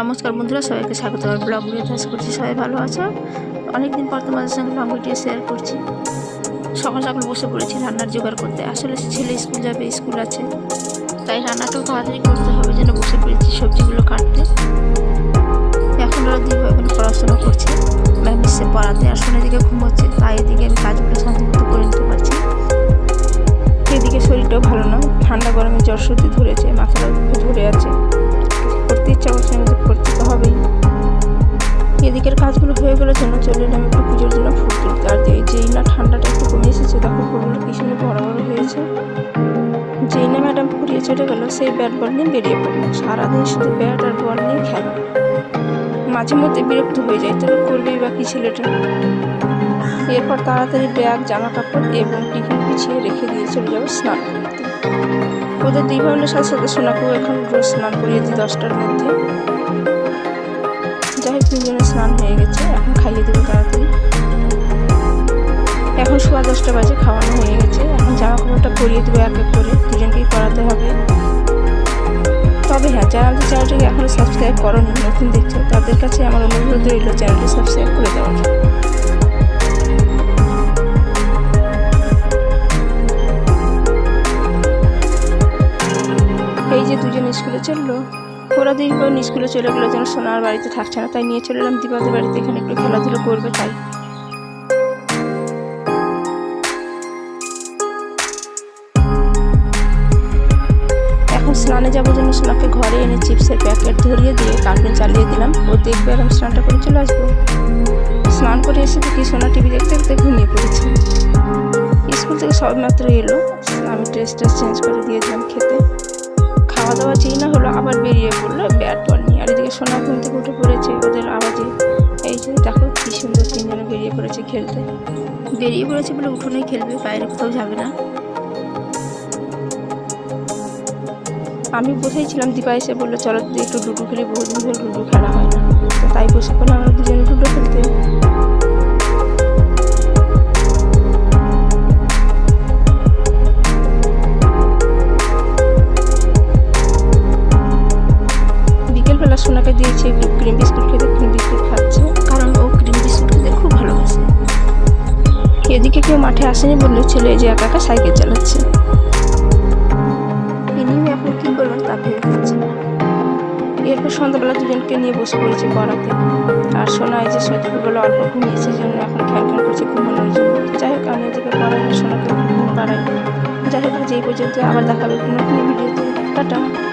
নমস্কার বন্ধুরা, সবাইকে স্বাগত। আর ব্লগ ভিডিও আশা করছি সবাই ভালো আছো। অনেকদিন পর তোমাদের সঙ্গে ব্লগ ভিডিও শেয়ার করছি। সকাল সকাল বসে পড়েছি রান্নার জোগাড় করতে। আসলে ছেলে স্কুল যাবে, স্কুল আছে। তাই রান্নাটাও তাড়াতাড়ি করতে হবে, যেন বসে পড়েছি সবজিগুলো কাটতে। এখন ওরা দিব এখন পড়াশোনা করছে। ম্যাম এসে পড়াতে আর শোনে দিকে ঘুমোচ্ছে তাই এদিকে আমি কাজগুলো মতো করে নিতে পারছি। এদিকে শরীরটাও ভালো না, ঠান্ডা গরমে জ্বর সর্দি ধরেছে মাথাটা হয়ে গেলে জন্য চলে এলাম একটু পুজোর জন্য ফুল তুলতে আর যেই না ঠান্ডাটা একটু কমে এসেছে, দেখো ফুলগুলো কি বড় বড় হয়েছে। যেই না ম্যাডাম ফুরিয়ে চলে গেলো, সেই ব্যাট বল নিয়ে বেরিয়ে পড়ল। সারাদিন শুধু ব্যাট আর বল নিয়ে খেলা। মাঝে মধ্যে বিরক্ত হয়ে যায় তবে করবেই বা কি ছেলেটা। এরপর তাড়াতাড়ি ব্যাগ জামা কাপড় এবং টিফিন পিছিয়ে রেখে দিয়ে চলে যাব স্নান করতে। ওদের দুই বোনের সাথে সাথে সোনাকেও এখন রোজ স্নান করিয়ে দিই দশটার মধ্যে। তিনজনের স্নান হয়ে গেছে, এখন খাইয়ে দেবো তাড়াতাড়ি। এখন সোয়া দশটা বাজে, খাওয়ানো হয়ে গেছে। এখন জামা কাপড়টা পরিয়ে দেবো এক এক করে, দুজনকেই করাতে হবে। তবে হ্যাঁ যারা আমাদের চ্যানেলটিকে এখনও সাবস্ক্রাইব করনি, নতুন দেখছ, তাদের কাছে আমার অনুরোধ রইল চ্যানেলটি সাবস্ক্রাইব করে দেওয়ার এই যে দুজন স্কুলে চলল ওরা দুই স্কুলে চলে গেলো, যেন সোনার বাড়িতে থাকছে না। তাই নিয়ে চলে এলাম। দীপাদের বাড়িতে এখানে একটু খেলাধুলো করবে, তাই। এখন স্নানে যাব জন্য সোনাকে ঘরে এনে চিপসের প্যাকেট ধরিয়ে দিয়ে কার্টুন চালিয়ে দিলাম। ও দেখবে আমি স্নানটা করে চলে আসব। স্নান করে এসে দেখি সোনা টিভি দেখতে দেখতে ঘুমিয়ে পড়েছে। স্কুল থেকে সব মাত্র এলো। আমি ড্রেস ট্রেস চেঞ্জ করে দিয়ে দিলাম খেতে। দাওয়া যেই না হলো আবার বেরিয়ে পড়ল। ব্যাট বল নিয়ে আর এদিকে সোনা ঘুম থেকে উঠে পড়েছে ওদের আওয়াজে। এই যে দেখো কি সুন্দর তিনজনে বেরিয়ে পড়েছে খেলতে। বেরিয়ে পড়েছে বলে উঠোনেই খেলবে, বাইরে কোথাও যাবে না। আমি বসেই ছিলাম, দীপা এসে বলল, চলো, একটু লুডো খেলি, বহুদিন ধরে লুডো খেলা হয় না। তাই বসে পড়লাম আমরা দুজনে লুডো খেলতে। বিকেলবেলা সোনাকে দিয়েছি ক্রিম বিস্কুট খেতে ক্রিম বিস্কুট খাচ্ছে। কারণ ও ক্রিম বিস্কুট খেতে খুব ভালোবাসে। এদিকে কেউ মাঠে আসেনি বললে ছেলে যে একা সাইকেল চালাচ্ছে। ইনি এখন কী করবেন তা এরপর সন্ধ্যাবেলা দুজনকে নিয়ে বসে পড়েছে পড়াতে আর সোনা এই যে সত্যিগুলো অল্প ঘুমিয়েছে জন্য এখন খেয়াল খেয়াল করছে ঘুমানোর জন্য যাই হোক, আমি ওদেরকে পড়াই না সোনাকে ঘুম যাই হোক এই পর্যন্ত আবার দেখাবে কোনো ভিডিওতে। টাটা।